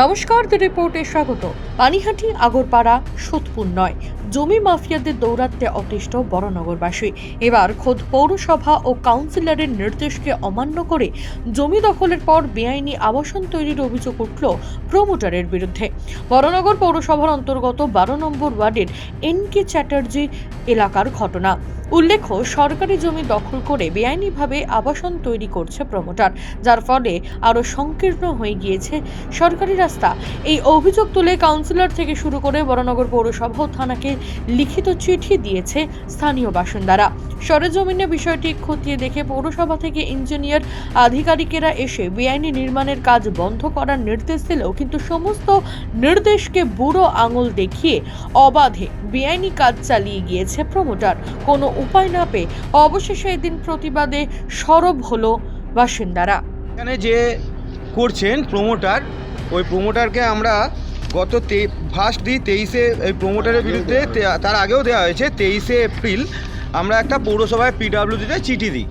নমস্কার দ্য রিপোর্টে স্বাগত। পানিহাটি আগরপাড়া সোদপুর নয়। জমি মাফিয়াদের দৌরাত্মে অতিষ্ঠ বড়নগরবাসী। এবার খোদ পৌরসভা ও কাউন্সিলরের নির্দেশকে অমান্য করে জমি দখলের পর বেআইনি আবাসন তৈরির অভিযোগ উঠল প্রমোটারের বিরুদ্ধে। বড়নগর পৌরসভার অন্তর্গত বারো নম্বর ওয়ার্ডের এন কে চ্যাটার্জি এলাকার ঘটনা। উল্লেখ্য, সরকারি জমি দখল করে বেআইনিভাবে আবাসন তৈরি করছে প্রমোটার, যার ফলে আরও সংকীর্ণ হয়ে গিয়েছে সরকারি রাস্তা। এই অভিযোগ তুলে কাউন্সিলর থেকে শুরু করে বড়নগর পৌরসভা ও থানাকে লিখিত চিঠি দিয়েছে স্থানীয় বাসিন্দারা। সরেজমিনে বিষয়টি খতিয়ে দেখে পৌরসভা থেকে ইঞ্জিনিয়ার আধিকারিকেরা এসে বেআইনি নির্মাণের কাজ বন্ধ করার নির্দেশ দিলেও কিন্তু সমস্ত নির্দেশকে বুড়ো আঙুল দেখিয়ে অবাধে বেআইনি কাজ চালিয়ে গিয়েছে প্রমোটার। কোনো উপায় না পেয়ে অবশেষে এদিন প্রতিবাদে সরব হলো বাসিন্দারা। এখানে যে করছেন প্রমোটার, ওই প্রমোটারকে আমরা গত তে ফার্স্ট দিই তেইশে, এই প্রমোটারের বিরুদ্ধে তার আগেও দেওয়া হয়েছে, তেইশে এপ্রিল আমরা একটা পৌরসভায় পিডাব্লিউডিতে চিঠি দিই।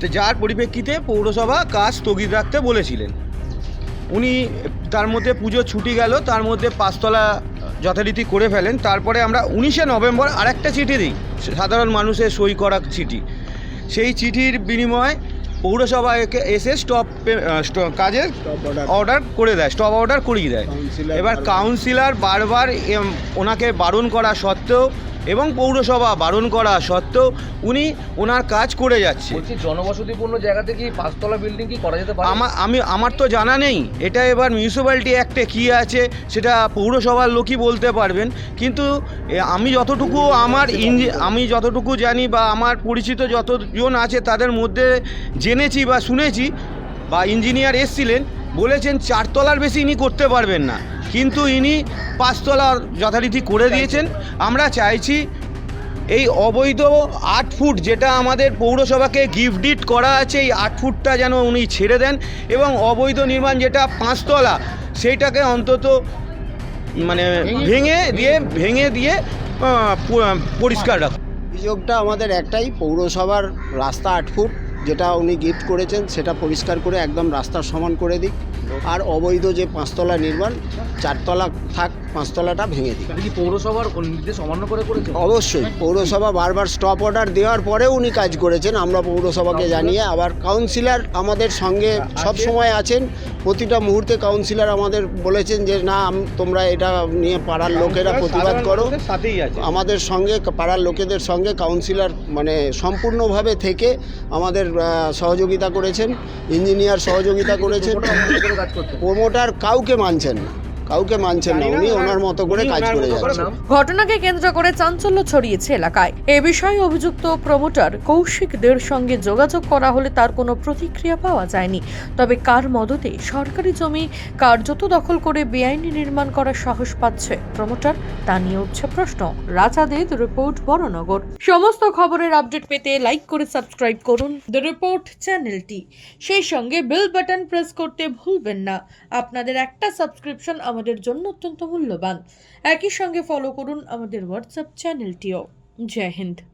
তো যার পরিপ্রেক্ষিতে পৌরসভা কাজ স্থগিত রাখতে বলেছিলেন। উনি তার মধ্যে পুজো ছুটি গেল, তার মধ্যে পাঁচতলা যথারীতি করে ফেলেন, তারপরে আমরা উনিশে নভেম্বর আরেকটা চিঠি দিই, সাধারণ মানুষের সই করা চিঠি। সেই চিঠির বিনিময়ে পৌরসভা এসে স্টপ কাজে অর্ডার করে দেয় স্টপ অর্ডার করিয়ে দেয়। এবার কাউন্সিলর বারবার ওনাকে বারণ করা সত্ত্বেও এবং পৌরসভা বারণ করা সত্ত্বেও উনি ওনার কাজ করে যাচ্ছে। জনবসতিপূর্ণ জায়গাতে কি পাঁচতলা বিল্ডিং কি করা যেতে পারে? আমার আমি আমার তো জানা নেই। এটা এবার মিউনিসিপ্যালিটি অ্যাক্টে কী আছে সেটা পৌরসভার লোকই বলতে পারবেন। কিন্তু আমি যতটুকু আমার ইঞ্জি আমি যতটুকু জানি বা আমার পরিচিত যতজন আছে তাদের মধ্যে জেনেছি বা শুনেছি বা ইঞ্জিনিয়ার এসছিলেন বলেছেন চারতলার বেশি ইনি করতে পারবেন না। কিন্তু ইনি পাঁচতলার যথারীতি করে দিয়েছেন। আমরা চাইছি এই অবৈধ আট ফুট যেটা আমাদের পৌরসভাকে গিফট ডিট করা আছে এই আট ফুটটা যেন উনি ছেড়ে দেন এবং অবৈধ নির্মাণ যেটা পাঁচতলা সেইটাকে অন্তত মানে ভেঙে দিয়ে ভেঙে দিয়ে পরিষ্কার রাখুন। অভিযোগটা আমাদের একটাই পৌরসভার রাস্তা আট ফুট যেটা উনি গিফট করেছেন সেটা পরিষ্কার করে একদম রাস্তার সমান করে দিক। আর অবৈধ যে পাঁচতলা নির্মাণ চারতলা থাক পাঁচতলাটা ভেঙে দিক। পৌরসভার নির্দেশ অমান্য করে করেছে? অবশ্যই পৌরসভা বারবার স্টপ অর্ডার দেওয়ার পরেও উনি কাজ করেছেন। আমরা পৌরসভাকে জানিয়ে আবার কাউন্সিলর আমাদের সঙ্গে সব সময় আছেন। প্রতিটা মুহূর্তে কাউন্সিলর আমাদের বলেছেন যে না তোমরা এটা নিয়ে পাড়ার লোকেরা প্রতিবাদ করো। আমাদের সঙ্গে পাড়ার লোকেদের সঙ্গে কাউন্সিলর মানে সম্পূর্ণভাবে থেকে আমাদের সহযোগিতা করেছেন ইঞ্জিনিয়ার সহযোগিতা করেছেন প্রোমোটার কাউকে মানছেন না। কাউকে মানছেন না উনি ওনার মতো করে কাজ করে যাচ্ছেন। ঘটনাকে কেন্দ্র করে চাঞ্চল্য ছড়িয়েছে এলাকায়। এ বিষয়ে অভিযুক্ত প্রমোটার কৌশিকদের সঙ্গে যোগাযোগ করা হলে তার কোনো প্রতিক্রিয়া পাওয়া যায়নি। তবে কার মদতে সরকারি জমি কার্যত দখল করে বেআইনি নির্মাণ করার সাহস পাচ্ছে? প্রমোটার তা নিয়ে উঠছে প্রশ্ন। রাজাদের রিপোর্ট বড়নগর। সমস্ত খবরের আপডেট পেতে লাইক করে সাবস্ক্রাইব করুন দ্য রিপোর্ট চ্যানেলটি। সেই সঙ্গে বেল বাটন প্রেস করতে ভুলবেন না। আপনাদের একটা সাবস্ক্রিপশন আমাদের জন্য অত্যন্ত মূল্যবান। একই সঙ্গে ফলো করুন আমাদের হোয়াটসঅ্যাপ চ্যানেলটিও জয় হিন্দ।